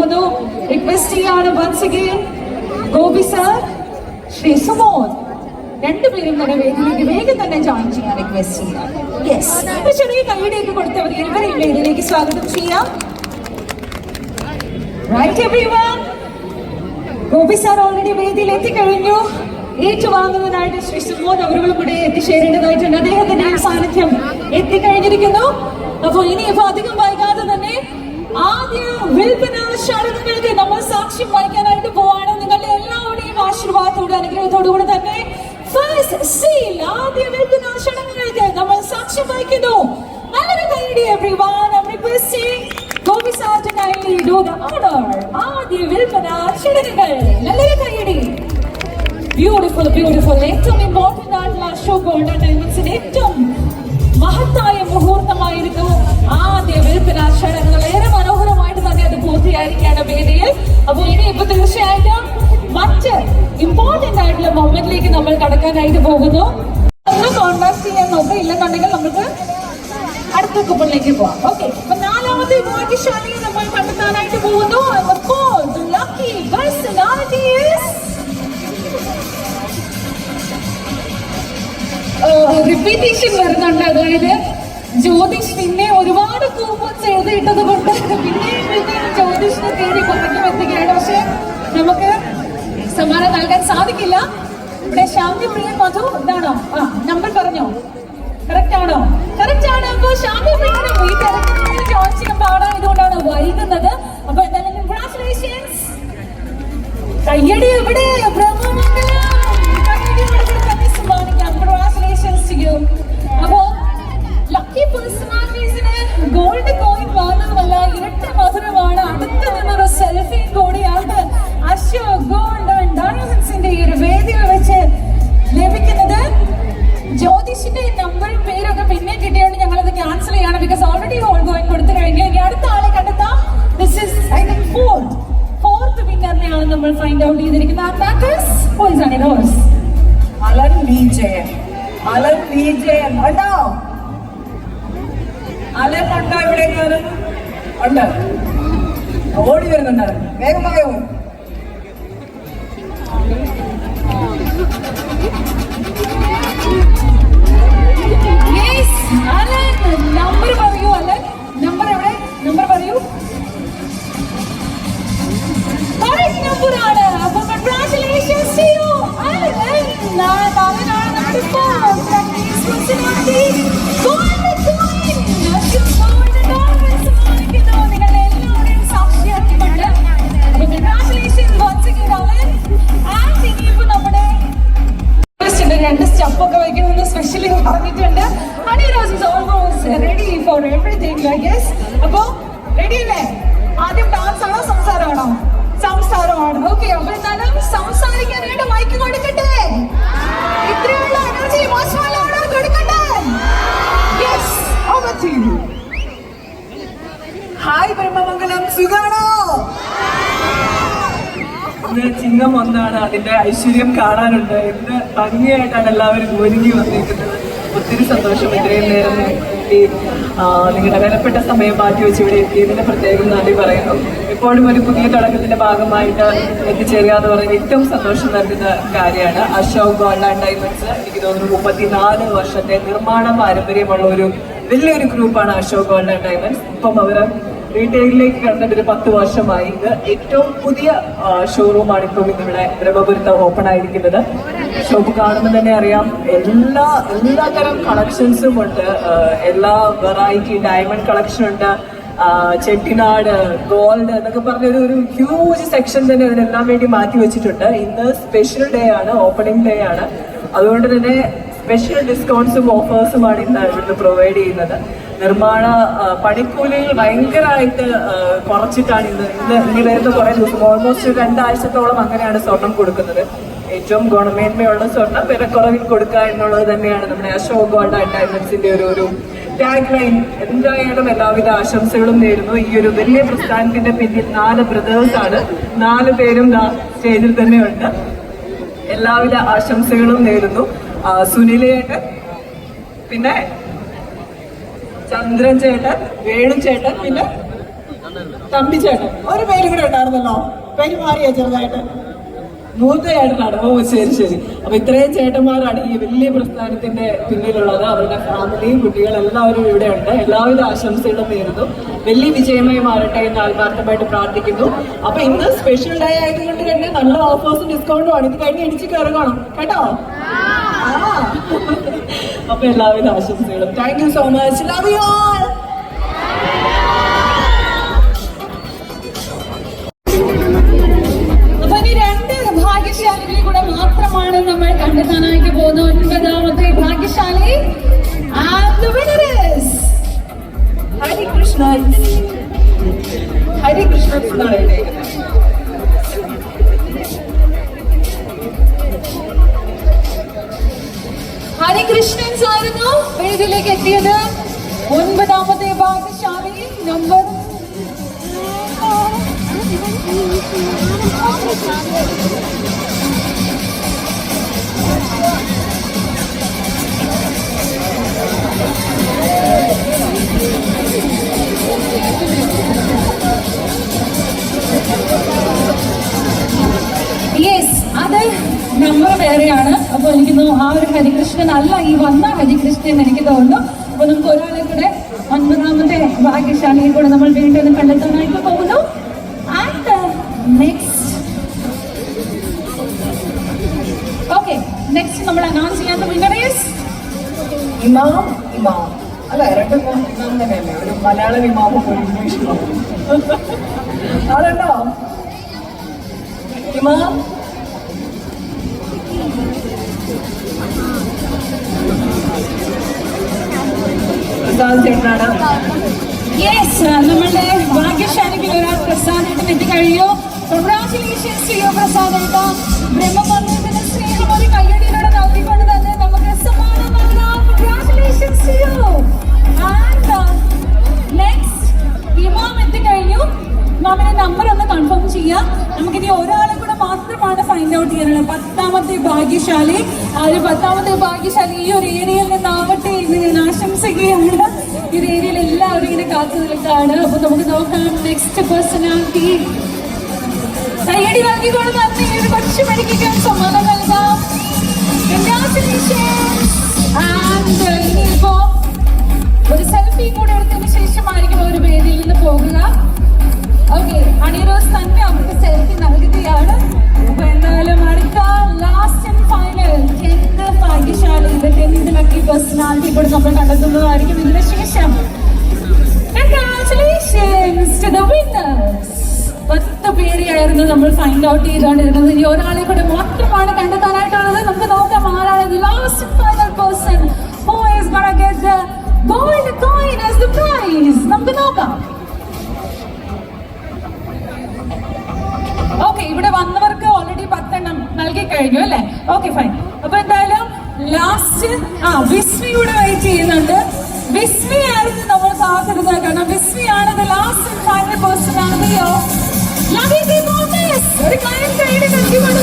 പോകുന്നു. റിക്വസ്റ്റ് ചെയ്യാണ് once again Gopi sir Shri Sumon. രണ്ടുപേരും തന്നെ വേദിയിലേക്ക് വേഗം തന്നെ ജോയിൻ ചെയ്യാൻ റിക്വസ്റ്റ് ചെയ്യാം. യെസ് ഒരു ചെറിയ കൈയുടെയൊക്കെ കൊടുത്താൽ മതി എല്ലാവരെയും വേദിയിലേക്ക് സ്വാഗതം ചെയ്യാം. Right everyone Gopi sir already വേദിയിൽ എത്തിക്കഴിഞ്ഞു. ഏറ്റുവാങ്ങുന്നതിനായിട്ട് ശ്രീ സുമോൻ അവരുകളും കൂടെ എത്തിച്ചേരേണ്ടതായിട്ടുണ്ട്. അദ്ദേഹത്തിന്റെ സാന്നിധ്യം എത്തിക്കഴിഞ്ഞിരിക്കുന്നു. അപ്പോൾ ഇനി ഇപ്പൊ അധികം വൈകാതെ തന്നെ ആദ്യ വിൽപ്പന ചടങ്ങുകൾക്ക് നമ്മൾ സാക്ഷ്യം വഹിക്കാനായിട്ട് പോവാണ്. നിങ്ങളുടെ എല്ലാവരുടെയും ആശീർവാദത്തോടെ അനുഗ്രഹത്തോടുകൂടെ തന്നെ ഫസ്റ്റ് സീൽ ആദ്യ നമ്മൾ സാക്ഷ്യം വഹിക്കുന്നു. സാർ ഓർഡർ ബ്യൂട്ടിഫുൾ ബ്യൂട്ടിഫുൾ ഏറ്റവും ഡയമണ്ട്സിന്റെ ഏറ്റവും മഹത്തായ മുഹൂർത്തമായിരുന്നു ആദ്യ വിൽപ്പന ചടങ്ങുകൾ ഏറെ പൂർത്തിയായിരിക്കുകയാണ് വേദിയിൽ. അപ്പോൾ ഇനി ഇപ്പൊ തീർച്ചയായിട്ടും മറ്റ് ഇമ്പോർട്ടന്റ് ആയിട്ടുള്ള മൊമെന്റിലേക്ക് നമ്മൾ കടക്കാനായിട്ട് പോകുന്നു. ഒന്ന് കോൺടാക്ട് ചെയ്യാൻ നോക്കുക ഇല്ലെന്നുണ്ടെങ്കിൽ നമുക്ക് അടുത്ത കുപ്പിളിലേക്ക് പോവാം. ഓക്കെ അപ്പൊ നാലാമത്തെ ഭാഗ്യശാലിയെ നമ്മൾ കണ്ടെത്താനായിട്ട് പോകുന്നു. റിപ്പീറ്റേഷൻ വരുന്നുണ്ട്. അതായത് ജ്യോതിഷ് ഒരുപാട് കൂപ്പൺസ് എഴുതിയിട്ടത് കൊണ്ട് ജ്യോതിഷിനെ തേടി പുറത്തേക്ക് എത്തുകയാണ് പക്ഷെ നമുക്ക് സമ്മാനം നൽകാൻ സാധിക്കില്ല. ഇവിടെ ശാന്തിപ്രിയൻ മധു എന്താണോ ആ നമ്പർ പറഞ്ഞോ? കറക്റ്റ് ആണോ? കറക്റ്റ് ആണ്. അപ്പൊ ശാന്തിപ്രിയനും ഈ ജോയിൻ ചെയ്യാൻ പാടായതുകൊണ്ടാണ് വൈകുന്നത്. അപ്പൊ എന്തായാലും കയ്യടി എവിടെ? നമ്മൾ ഫൈൻഡ് ഔട്ട് ചെയ്തിരിക്കുന്ന and that is who is Annie Rose Alan Vijayan. Alan Vijayan. ഉണ്ടോ? അലൻ ഉണ്ടോ ഇവിടെ ഉണ്ട്. ഓടി വരുന്നുണ്ട്. വേഗം പറയൂ നമ്പർ പറയൂ അലൻ. അപ്പോ റെഡി അല്ലേ? ആദ്യം ഡാൻസ് ആണോ സംസാരമാണോ സംസാരമാണ്. ഓക്കെ അപ്പൊ എന്നാലും സംസാരിക്കാനായിട്ട് മൈക്ക് കൊടുക്കട്ടെ? ഇത്രയുള്ള എനർജി മോശമല്ലാണോ കൊടുക്കട്ടെ? Yes over to you. Hi Brahmamangalam സുഖാണോ? ചിഹ്നം ഒന്നാണ്. അതിന്റെ ഐശ്വര്യം കാണാനുണ്ട്. എന്ത് ഭംഗിയായിട്ടാണ് എല്ലാവരും ഒരുങ്ങി വന്നിരിക്കുന്നത്. ഒത്തിരി സന്തോഷം. ഇത്രയും നേരം എത്തി നിങ്ങളുടെ വിലപ്പെട്ട സമയം മാറ്റി വെച്ച് ഇവിടെ എത്തിയതിന് പ്രത്യേകം നന്ദി പറയുന്നു. ഇപ്പോഴും ഒരു പുതിയ തുടക്കത്തിന്റെ ഭാഗമായിട്ട് എത്തിച്ചേരുക എന്ന് പറയുന്നത് ഏറ്റവും സന്തോഷം നൽകുന്ന കാര്യമാണ്. അശോക് ഗോൾഡ് ഡയമണ്ട്സ് എനിക്ക് തോന്നുന്നു മുപ്പത്തിനാല് വർഷത്തെ നിർമ്മാണ പാരമ്പര്യമുള്ള ഒരു വലിയൊരു ഗ്രൂപ്പാണ് അശോക് ഗോൾഡ് ഡയമണ്ട്സ്. ഇപ്പം അവർ റീറ്റെയിലിലേക്ക് കടന്നിട്ട് പത്ത് വർഷമായി. ഇത് ഏറ്റവും പുതിയ ഷോറൂമാണ് ഇപ്പം ഇന്നിവിടെ ബ്രഹ്മപുരത്ത് ഓപ്പൺ ആയിരിക്കുന്നത്. ഷോപ്പ് കാണുമ്പോൾ തന്നെ അറിയാം എല്ലാ എല്ലാതരം കളക്ഷൻസും ഉണ്ട്. എല്ലാ വെറൈറ്റി ഡയമണ്ട് കളക്ഷൻ ഉണ്ട്. ചെട്ടിനാട് ഗോൾഡ് എന്നൊക്കെ പറഞ്ഞ ഒരു ഒരു ഹ്യൂജ് സെക്ഷൻ തന്നെ അതിനെല്ലാം വേണ്ടി മാറ്റി വെച്ചിട്ടുണ്ട്. ഇന്ന് സ്പെഷ്യൽ ഡേ ആണ് ഓപ്പണിംഗ് ഡേ ആണ്. അതുകൊണ്ട് തന്നെ സ്പെഷ്യൽ ഡിസ്കൗണ്ട്സും ഓഫേഴ്സുമാണ് ഇന്ന് ഇവിടുന്ന് പ്രൊവൈഡ് ചെയ്യുന്നത്. നിർമ്മാണ പണിക്കൂലികൾ ഭയങ്കരമായിട്ട് കുറച്ചിട്ടാണ് ഇന്ന് ഇന്ന് ഇനി വരുന്ന കുറേ ദിവസം ഓൾമോസ്റ്റ് രണ്ടാഴ്ചത്തോളം അങ്ങനെയാണ് സ്വർണം കൊടുക്കുന്നത്. ഏറ്റവും ഗുണമേന്മയുള്ള സ്വർണം വിലക്കുറവിൽ കൊടുക്കുക എന്നുള്ളത് തന്നെയാണ് നമ്മുടെ അശോക് ഗോൾഡ് ആൻഡ് ഡയമണ്ട്സിന്റെ ഒരു ഒരു ടാഗ് ലൈൻ എന്തായാലും എല്ലാവിധ ആശംസകളും നേരുന്നു. ഈ ഒരു വലിയ പ്രസ്ഥാനത്തിന്റെ പിന്നിൽ നാല് ബ്രദേഴ്സ് ആണ്. നാല് പേരും സ്റ്റേജിൽ തന്നെയുണ്ട് എല്ലാവിധ ആശംസകളും നേരുന്നു. സുനിലേട്ടൻ പിന്നെ ചന്ദ്രൻ ചേട്ടൻ വേണു ചേട്ടൻ പിന്നെ തമ്പി ചേട്ടൻ. ഒരു പേര് കൂടെ ഉണ്ടായിരുന്നല്ലോ. പെരുമാറിയ ചെറുതായിട്ട്? മൂത്ത ചേട്ടനാണ് ഓ ശരി ശരി. അപ്പൊ ഇത്രയും ചേട്ടന്മാരാണ് ഈ വലിയ പ്രസ്ഥാനത്തിന്റെ പിന്നിലുള്ളത്. അവരുടെ ഫാമിലിയും കുട്ടികളും എല്ലാവരും ഇവിടെ ഉണ്ട്. എല്ലാവരും ആശംസകളും നേരുന്നു. വലിയ വിജയമായി മാറട്ടെ എന്ന് ആത്മാർത്ഥമായിട്ട് പ്രാർത്ഥിക്കുന്നു. അപ്പൊ ഇന്ന് സ്പെഷ്യൽ ഡേ ആയതുകൊണ്ട് തന്നെ നല്ല ഓഫേഴ്സും ഡിസ്കൗണ്ടും ആണ്. ഇത് കഴിഞ്ഞ് ഇടിച്ച് കയറുകയാണ് കേട്ടോ. അപ്പൊ എല്ലാവിധ ആശംസകളും thank you so much love you all ഭാഗ്യശാലികളെ കൂടെ മാത്രമാണ് നമ്മൾ ഹരികൃഷ്ണൻസ് ആയിരുന്നു വേദിയിലേക്ക് എത്തിയത് ഒൻപതാമത്തെ ഭാഗ്യശാലി നമ്പർ യെസ് അത് നമ്പർ വേറെയാണ്. അപ്പൊ എനിക്ക് ആ ഒരു ഹരികൃഷ്ണൻ അല്ല ഈ വന്ന ഹരികൃഷ്ണൻ എനിക്ക് തോന്നുന്നു അപ്പൊ നമുക്ക് ഒരാളെ കൂടെ ഒൻപതാമത്തെ ഭാഗ്യശാലിയെ കൂടെ നമ്മൾ വീണ്ടും കണ്ടെത്താനായിട്ട് പോകുന്നു. ആൻഡ് നെക്സ്റ്റ് ഓക്കെ നെക്സ്റ്റ് നമ്മൾ അനൗൺസ് ചെയ്യാത്ത വിന്നറേഴ്സ് ഇമാം ഇമാം. അല്ല ഒരു മലയാളം ഇമാമും ഇംഗ്ലീഷ് ഇമാം? പ്രസാദ് യെസ് നമ്മളുടെ ഭാഗ്യശാലിക്ക് ഒരാൾ പ്രസാദേട്ടൻ എത്തിക്കഴിഞ്ഞു കൺഗ്രാറ്റുലേഷൻസ് ടു യു പ്രസാദേട്ട ബ്രഹ്മമന്ദിരത്തിന് സ്നേഹം കയ്യടിയിലൂടെ നൽകിക്കൊണ്ട് തന്നെ നമുക്ക് സമ്മാനം നൽകാം congratulations to you and next Imam മാമിന്റെ നമ്പർ ഒന്ന് കൺഫേം ചെയ്യാം. നമുക്കിനി ഒരാളെ കൂടെ മാത്രമാണ് ഫൈൻഡ് ഔട്ട് ചെയ്യാനുള്ളത്. പത്താമത്തെ ഭാഗ്യശാലി. ആ ഒരു പത്താമത്തെ ഭാഗ്യശാലി? ഈ ഒരു ഏരിയയിൽ നിന്നാവട്ടെ എന്ന് ഞാൻ ആശംസിക്കുകയാണ്. ഈ ഏരിയയിൽ എല്ലാവരും ഇങ്ങനെ കാത്തു നിൽക്കാണ് അപ്പൊ നമുക്ക് നോക്കാം നെക്സ്റ്റ് പേഴ്സണാലിറ്റി കൈയടി നൽകിക്കൊണ്ട് തന്നെ ഒരു പക്ഷി പഠിക്കാൻ സമ്മാനം നൽകാം. ഒരു സെൽഫി കൂടെ എടുത്തതിന് ശേഷമായിരിക്കും ഒരു വേദിയിൽ നിന്ന് പോകുക. ഓക്കെ അണിറോസ് തന്നെ അവർക്ക് സെൽഫി നൽകുകയാണ്. ടെൻത്ത് ലക്കി പേഴ്സണാലിറ്റി കൂടെ നമ്മൾ കണ്ടെത്തുന്നതായിരിക്കും ഇതിന് ശേഷം Congratulations to the winners. പത്ത് പേരെയായിരുന്നു നമ്മൾ ഫൈൻഡ് ഔട്ട് ചെയ്തുകൊണ്ടിരുന്നത് ഇനി ഒരാളെ കൂടെ മാത്രമാണ് കണ്ടെത്താനായിട്ടുള്ളത് നമുക്ക് നോക്കാം ആരാണ് ആസ് ദ പ്രൈസ് നമുക്ക് നോക്കാം ഓക്കെ ഇവിടെ വന്നവർക്ക് ഓൾറെഡി പത്തെണ്ണം നൽകി കഴിഞ്ഞു അല്ലേ ഓക്കെ ഫൈൻ വിസ്മിയുടെ വെയിറ്റ് ചെയ്യുന്നുണ്ട്. വിസ്മിയായിരുന്നു നമ്മൾ കാത്തിരുന്നത്. കാരണം വിസ്മി ആണ് ലാസ്റ്റ് ഫൈനൽ പേഴ്സൺ ആണ് ഒരു കാര്യം കൈയുടെ കട്ടിപ്പാട്